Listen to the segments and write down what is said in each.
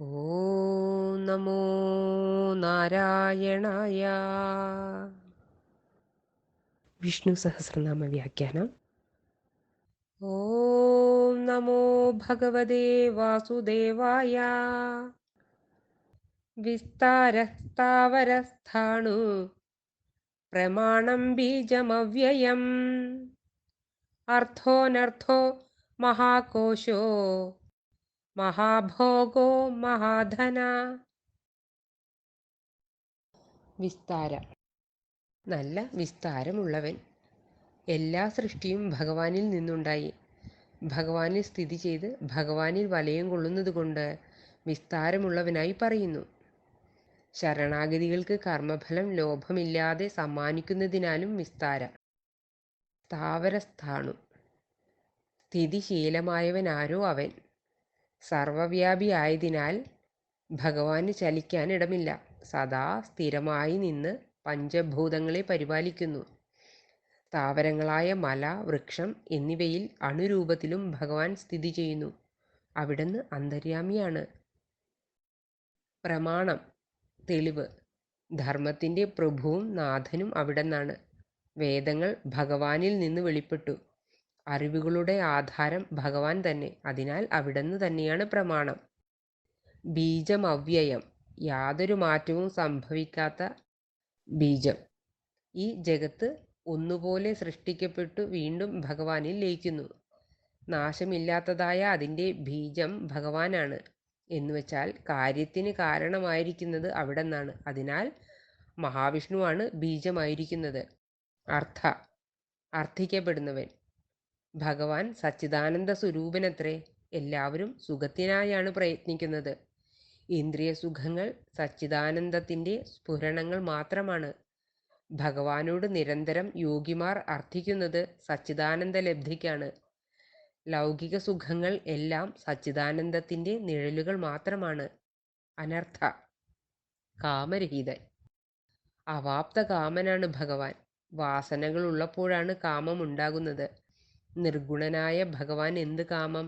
ഓം നമോ നാരായണായ. വിഷ്ണു സഹസ്രനാമ വ്യാഖ്യാനം. ഓം നമോ ഭഗവതേ വാസുദേവായ. വിസ്താരസ്ഥാവരസ്ഥാണു. പ്രമാണം ബീജമവ്യയം. അർത്ഥോനർത്ഥോ മഹാകോശോ. മഹാഭോഗോ മഹാധന. വിസ്താരം. നല്ല വിസ്താരമുള്ളവൻ. എല്ലാ സൃഷ്ടിയും ഭഗവാനിൽ നിന്നുണ്ടായി. ഭഗവാനിൽ സ്ഥിതി ചെയ്ത് ഭഗവാനിൽ വലയം കൊള്ളുന്നതുകൊണ്ട് വിസ്താരമുള്ളവനായി പറയുന്നു. ശരണാഗതികൾക്ക് കർമ്മഫലം ലോഭമില്ലാതെ സമ്മാനിക്കുന്നതിനാലും വിസ്താര. സ്ഥാവരസ്ഥാണു. സ്ഥിതിശീലമായവനാരോ അവൻ. സർവവ്യാപിയായതിനാൽ ഭഗവാന് ചലിക്കാൻ ഇടമില്ല. സദാ സ്ഥിരമായി നിന്ന് പഞ്ചഭൂതങ്ങളെ പരിപാലിക്കുന്നു. താവരങ്ങളായ മല വൃക്ഷം എന്നിവയിൽ അണുരൂപത്തിലും ഭഗവാൻ സ്ഥിതി ചെയ്യുന്നു. അവിടുന്ന് അന്തര്യാമിയാണ്. പ്രമാണം തെളിവ്. ധർമ്മത്തിന്റെ പ്രഭുവും നാഥനും അവിടെന്നാണ്. വേദങ്ങൾ ഭഗവാനിൽ നിന്ന് വെളിപ്പെട്ടു. അറിവുകളുടെ ആധാരം ഭഗവാൻ തന്നെ. അതിനാൽ അവിടുന്ന് തന്നെയാണ് പ്രമാണം. ബീജം അവ്യയം യാതൊരു മാറ്റവും സംഭവിക്കാത്ത ബീജം. ഈ ജഗത്ത് ഒന്നുപോലെ സൃഷ്ടിക്കപ്പെട്ടു വീണ്ടും ഭഗവാനിൽ ലയിക്കുന്നു. നാശമില്ലാത്തതായ അതിന്റെ ബീജം ഭഗവാനാണ്. എന്നുവെച്ചാൽ കാര്യത്തിന് കാരണമായിരിക്കുന്നത് അവിടെ നിന്നാണ് അതിനാൽ മഹാവിഷ്ണുവാണ് ബീജമായിരിക്കുന്നത്. അർത്ഥ. അർത്ഥിക്കപ്പെടുന്നവൻ. ഭഗവാൻ സച്ചിദാനന്ദ സ്വരൂപനത്രേ എല്ലാവരും സുഖത്തിനായാണ് പ്രയത്നിക്കുന്നത്. ഇന്ദ്രിയ സുഖങ്ങൾ സച്ചിദാനന്ദത്തിന്റെ സ്ഫുരണങ്ങൾ മാത്രമാണ്. ഭഗവാനോട് നിരന്തരം യോഗിമാർ അർത്ഥിക്കുന്നത് സച്ചിദാനന്ദ ലബ്ധിക്കാണ്. ലൗകിക സുഖങ്ങൾ എല്ലാം സച്ചിദാനന്ദത്തിന്റെ നിഴലുകൾ മാത്രമാണ്. അനർത്ഥ. കാമരഹിതൻ. അവാപ്ത കാമനാണ് ഭഗവാൻ. വാസനകൾ ഉള്ളപ്പോഴാണ് കാമം ഉണ്ടാകുന്നത് നിർഗുണനായ ഭഗവാൻ എന്ത് കാമം?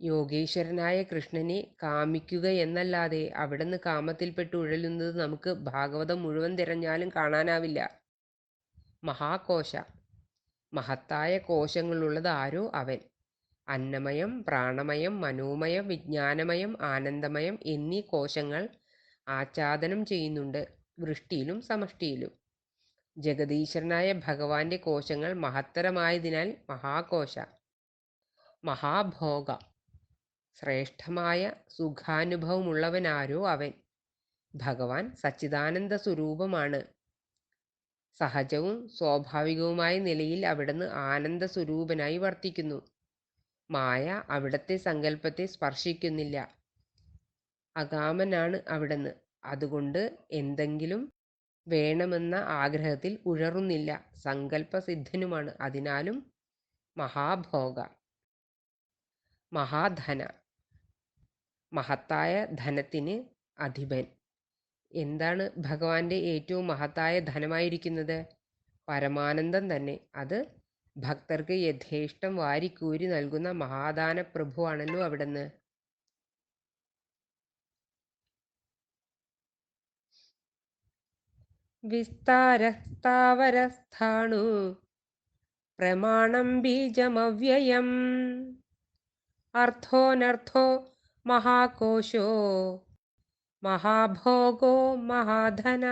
യോഗീശ്വരനായ കൃഷ്ണനെ കാമിക്കുക എന്നല്ലാതെ അവിടുന്ന് കാമത്തിൽപ്പെട്ട് ഉഴലുന്നത് നമുക്ക് ഭാഗവതം മുഴുവൻ തിരഞ്ഞാലും കാണാനാവില്ല. മഹാകോശ. മഹത്തായ കോശങ്ങളുള്ളത് ആരോ അവൻ. അന്നമയം പ്രാണമയം മനോമയം വിജ്ഞാനമയം ആനന്ദമയം എന്നീ കോശങ്ങൾ ആച്ഛാദനം ചെയ്യുന്നുണ്ട്. വൃഷ്ടിയിലും സമഷ്ടിയിലും. ജഗദീശ്വരനായ ഭഗവാന്റെ കോശങ്ങൾ മഹത്തരമായതിനാൽ മഹാകോശ. മഹാഭോഗ. ശ്രേഷ്ഠമായ സുഖാനുഭവമുള്ളവനാരോ അവൻ. ഭഗവാൻ സച്ചിദാനന്ദ സ്വരൂപമാണ് സഹജവും സ്വാഭാവികവുമായ നിലയിൽ അവിടുന്ന് ആനന്ദ സ്വരൂപനായി വർത്തിക്കുന്നു. മായ അവിടത്തെ സങ്കല്പത്തെ സ്പർശിക്കുന്നില്ല. അകാമനാണ് അവിടുന്ന്. അതുകൊണ്ട് എന്തെങ്കിലും വേണമെന്ന ആഗ്രഹത്തിൽ ഉഴറുന്നില്ല. സങ്കല്പസിദ്ധനുമാണ് അതിനാലും മഹാഭോഗ. മഹാധന. മഹത്തായ ധനത്തിന് അധിപൻ. എന്താണ് ഭഗവാന്റെ ഏറ്റവും മഹത്തായ ധനമായിരിക്കുന്നത്? പരമാനന്ദം തന്നെ. അത് ഭക്തർക്ക് യഥേഷ്ടം വാരിക്കൂരി നൽകുന്ന മഹാദാന പ്രഭുവാണല്ലോ അവിടുന്ന്. വിസ്താരസ്ഥാവരസ്ഥാണു പ്രമാണം ബീജമവ്യയം അർത്ഥോനർത്ഥോ മഹാകോശോ മഹാഭോഗോ മഹാധന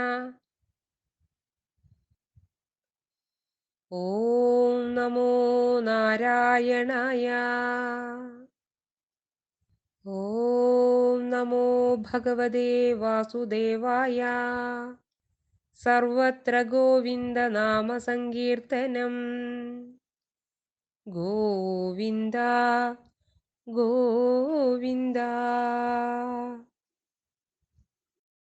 ഓം നമോ നാരായണായ ഓം നമോ ഭഗവതേ വാസുദേവായ सर्वत्र गोविन्दनामसङ्कीर्तनम् गोविन्द गोविन्दा।